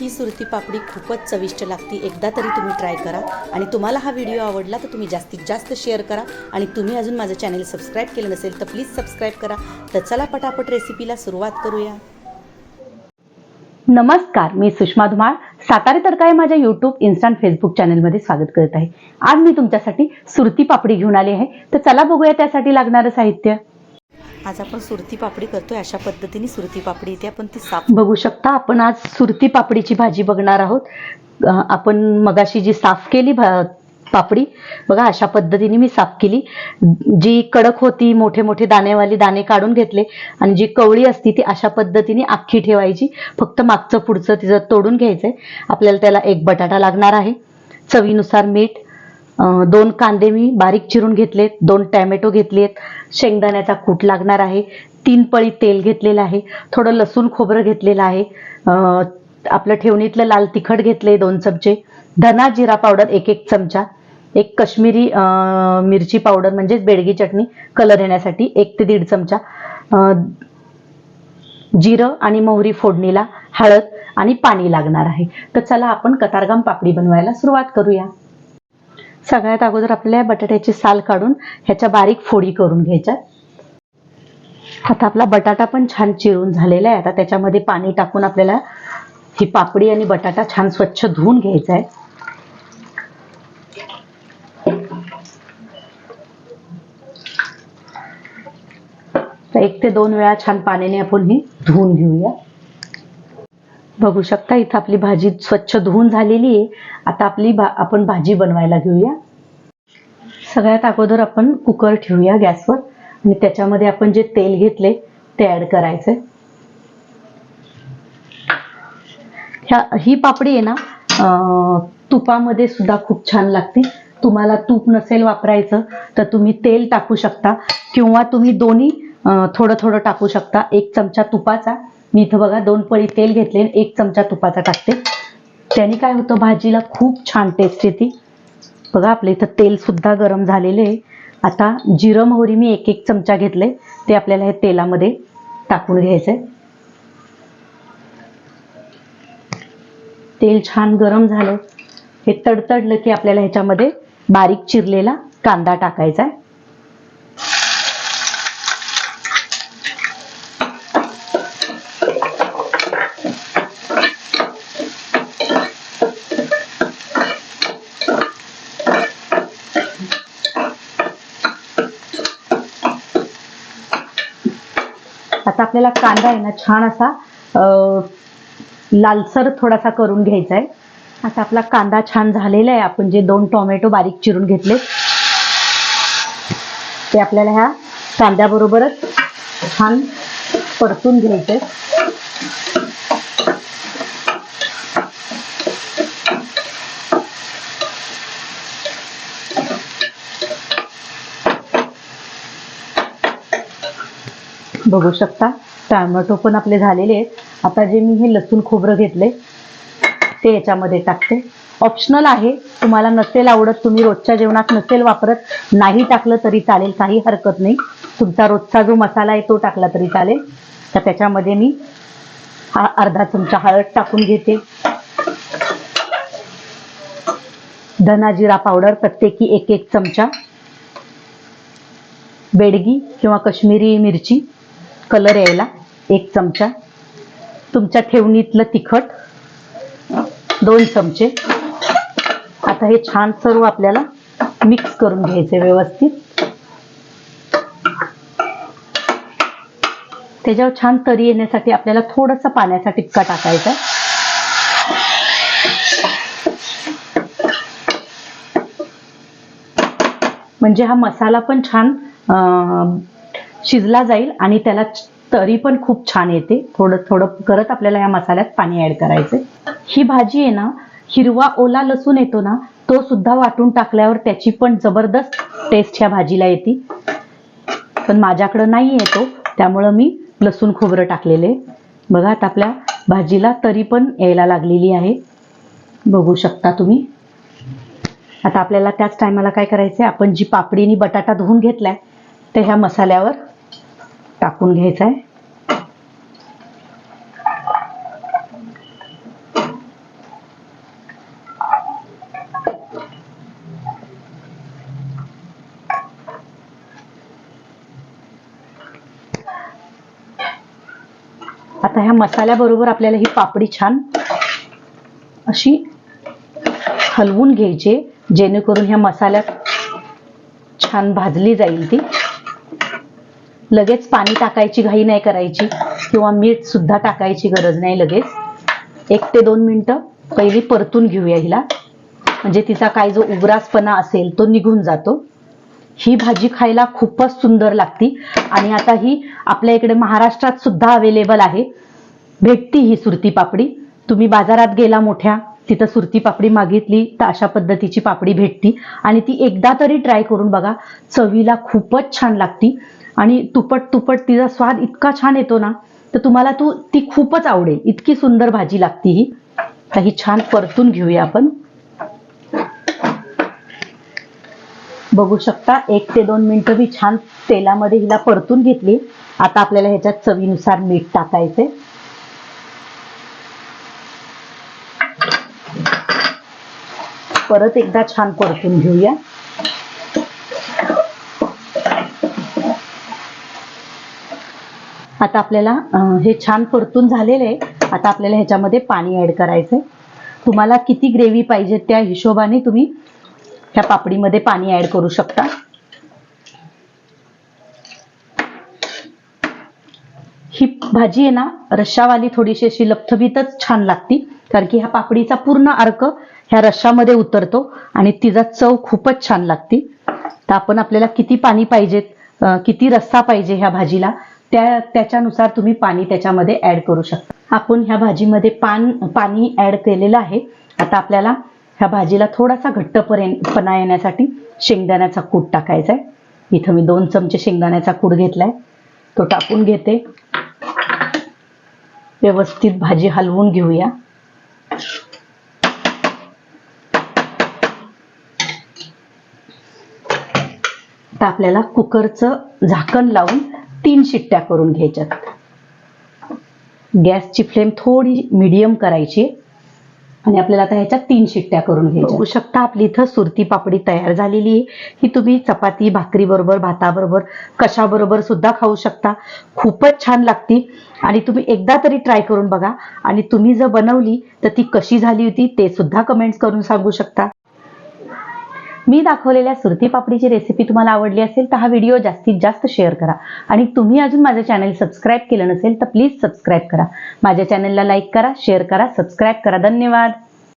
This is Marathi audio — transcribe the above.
ही सुरती पापडी खूपच चविष्ट लागते. एकदा तरी तुम्ही ट्राय करा. आणि तुम्हाला हा व्हिडिओ आवडला तर तुम्ही जास्तीत जास्त शेअर करा. आणि तुम्ही अजून माझं चॅनल सबस्क्राईब केलं नसेल तर प्लीज सबस्क्राईब करा. तर चला पटापट रेसिपीला सुरुवात करूया. नमस्कार मी सुषमा धुमाळ. सातारे तडका आहे माझ्या युट्यूब इन्स्टंट फेसबुक चॅनलमध्ये स्वागत करत आहे. आज मी तुमच्यासाठी सुरती पापडी घेऊन आली आहे. तर चला बघूया त्यासाठी लागणारं साहित्य. आज आपण सुरती पापडी करतोय अशा पद्धतीने सुरती पापडी इथे आपण ती साफ बघू शकता आपण आज सुरती पापडीची भाजी बघणार आहोत. आपण मगाशी जी साफ केली भा- पापडी बघा अशा पद्धतीने मी साफ केली. जी कडक होती मोठे मोठे दाणेवाली दाणे काढून घेतले आणि जी कवळी असती ती अशा पद्धतीने अख्खी ठेवायची. फक्त मागचं पुढचं तिचं तोडून घ्यायचंय. आपल्याला त्याला एक बटाटा लागणार आहे. चवीनुसार मीठ दोन कांदे मी बारीक चिरून घेतलेत दोन टॅमॅटो घेतलेत शेंगदाण्याचा कूट लागणार आहे तीन पळी तेल घेतलेलं आहे थोडं लसूण खोबरं घेतलेलं आहे आपलं ठेवणीतलं लाल तिखट घेतले दोन चमचे धना जिरा पावडर एक एक चमचा एक कश्मीरी मिरची पावडर म्हणजेच बेडगी चटणी कलर येण्यासाठी एक ते दीड चमचा जिरं आणि मोहरी फोडणीला हळद आणि पाणी लागणार आहे. तर चला आपण कतारगाम पापडी बनवायला सुरुवात करूया. सगळ्यात अगोदर आपल्या बटाट्याची साल काढून ह्याच्या बारीक फोडी करून घ्यायच्या. आता आपला बटाटा पण छान चिरून झालेला आहे. आता त्याच्यामध्ये पाणी टाकून आपल्याला ही पापडी आणि बटाटा छान स्वच्छ धुवून घ्यायचा आहे. तर एक ते दोन वेळा छान पाण्याने आपण ही धुवून घेऊया. बघू शकता इथं आपली भाजी स्वच्छ धुवून झालेली आहे. आता आपली भा आपण भाजी बनवायला घेऊया. सगळ्यात अगोदर आपण कुकर ठेवूया गॅसवर आणि त्याच्यामध्ये आपण जे तेल घेतले ते ऍड करायचे ह्या ही पापडी आहे ना तुपामध्ये सुद्धा खूप छान लागते. तुम्हाला तूप नसेल वापरायचं तर तुम्ही तेल टाकू शकता किंवा तुम्ही दोन्ही थोडं थोडं टाकू शकता. एक चमचा तुपाचा मी इथं बघा दोन पळी तेल घेतले आणि एक चमचा तुपाचा टाकते. त्याने काय होतं भाजीला खूप छान टेस्ट येते. बघा आपल्या इथं तेल सुद्धा गरम झालेले आहे. आता जिरं मोहरी मी एक एक चमचा घेतले ते आपल्याला हे तेलामध्ये टाकून घ्यायचंय. तेल छान गरम झालं. हे तडतडलं की आपल्याला ह्याच्यामध्ये बारीक चिरलेला कांदा टाकायचा आहे. आता आपल्याला कांदा आहे ना छान असा लालसर थोडासा करून घ्यायचा आहे आता आपला कांदा छान झालेला आहे. आपण जे दोन टोमॅटो बारीक चिरून घेतले ते आपल्याला ह्या कांद्याबरोबरच छान परतून घ्यायचे बघू शकता. टॅमॅटो पण आपले झालेले आहेत. आता जे मी हे लसूण खोबरं घेतले ते याच्यामध्ये टाकते. ऑप्शनल आहे. तुम्हाला नसेल आवडत तुम्ही रोजच्या जेवणात नसेल वापरत नाही टाकलं तरी चालेल काही हरकत नाही. तुमचा रोजचा जो मसाला आहे तो टाकला तरी चालेल. तर त्याच्यामध्ये मी हा अर्धा चमचा हळद टाकून घेते. धना जिरा पावडर प्रत्येकी एक एक चमचा. बेडगी किंवा कश्मीरी मिरची. कलर यायला एक चमचा. तुमच्या ठेवणीतलं तिखट दोन चमचे. आता हे छान सर्व आपल्याला मिक्स करून घ्यायचे व्यवस्थित. त्याच्यावर छान तरी येण्यासाठी आपल्याला थोडंसं पाण्याचा टिक्का टाकायचा म्हणजे हा मसाला पण छान शिजला जाईल आणि त्याला तरी पण खूप छान येते. थोडं थोडं करत आपल्याला या मसाल्यात पाणी ऍड करायचे ही भाजी आहे ना हिरवा ओला लसूण येतो ना तो सुद्धा वाटून टाकल्यावर त्याची पण जबरदस्त टेस्ट ह्या भाजीला येते. पण माझ्याकडं नाही येतो त्यामुळं मी लसूण खोबरं टाकलेले बघा आता आपल्या भाजीला तरी पण यायला लागलेली आहे. बघू शकता तुम्ही. आता आपल्याला त्याच टायमाला काय करायचं आहे आपण जी पापडी आणि बटाटा धुवून घेतलाय ते ह्या मसाल्यावर टाकून घ्यायचा आहे. आता ह्या मसाल्याबरोबर आपल्याला ही पापडी छान अशी हलवून घ्यायची जेणेकरून ह्या मसाल्यात छान भाजली जाईल ती. लगेच पाणी टाकायची घाई नाही करायची किंवा मीठ सुद्धा टाकायची गरज नाही लगेच. एक ते दोन मिनटं पहिली परतून घेऊया हिला. म्हणजे तिचा काय जो उग्रासपणा असेल तो निघून जातो. ही भाजी खायला खूपच सुंदर लागती आणि आता ही आपल्या इकडे महाराष्ट्रात सुद्धा अवेलेबल आहे. भेटती ही सुरती पापडी. तुम्ही बाजारात गेला मोठ्या तिथं सुरती पापडी मागितली तर अशा पद्धतीची पापडी भेटती. आणि ती एकदा तरी ट्राय करून बघा. चवीला खूपच छान लागती. आणि तुपट तुपट तिचा स्वाद इतका छान येतो ना तर तुम्हाला तू ती खूपच आवडेल. इतकी सुंदर भाजी लागती ही. तर ही छान परतून घेऊया आपण. बघू शकता एक ते दोन मिनिट मी छान तेलामध्ये हिला परतून घेतली. आता आपल्याला ह्याच्यात चवीनुसार मीठ टाकायचे. परत एकदा छान परतून घेऊया. आता आपल्याला हे छान परतून झालेलं आहे. आता आपल्याला ह्याच्यामध्ये पाणी ऍड करायचंय. तुम्हाला किती ग्रेव्ही पाहिजे त्या हिशोबाने तुम्ही ह्या पापडीमध्ये पाणी ऍड करू शकता. ही भाजी आहे ना रश्शावाली थोडीशी अशी लपथबीतच छान लागती. कारण की ह्या पापडीचा पूर्ण अर्क ह्या रश्शामध्ये उतरतो आणि तिचा चव खूपच छान लागती. तर आपण आपल्याला किती पाणी पाहिजेत किती रस्सा पाहिजे ह्या भाजीला? त्या त्याच्यानुसार तुम्ही पाणी त्याच्यामध्ये ऍड करू शकता. आपण ह्या भाजीमध्ये पान पाणी ऍड केलेलं आहे. आता आपल्याला ह्या भाजीला थोडासा घट्टपणा येण्यासाठी शेंगदाण्याचा कूट टाकायचा आहे. इथं मी दोन चमचे शेंगदाण्याचा कूट घेतलाय. तो टाकून घेते. व्यवस्थित भाजी हलवून घेऊया. आता आपल्याला कुकरचं झाकण लावून तीन शिट्ट्या करून घ्यायच्यात. गॅसची फ्लेम थोडी मिडियम करायची. आणि आपल्याला आता ह्याच्यात तीन शिट्ट्या करून घ्यायच्या. बघू शकता. आपली इथं सुरती पापडी तयार झालेली आहे. ही तुम्ही चपाती भाकरी बरोबर भाताबरोबर कशाबरोबर सुद्धा खाऊ शकता. खूपच छान लागती. आणि तुम्ही एकदा तरी ट्राय करून बघा. आणि तुम्ही जर बनवली तर ती कशी झाली होती ते सुद्धा कमेंट्स करून सांगू शकता. मी दाखवलेल्या सुरती पापडीची रेसिपी तुम्हाला आवडली असेल तर हा व्हिडिओ जास्तीत जास्त शेअर करा. आणि तुम्ही अजून माझं चॅनल सबस्क्राईब केलं नसेल तर प्लीज सबस्क्राईब करा. माझ्या चॅनलला लाईक करा शेअर करा सबस्क्राईब करा. धन्यवाद.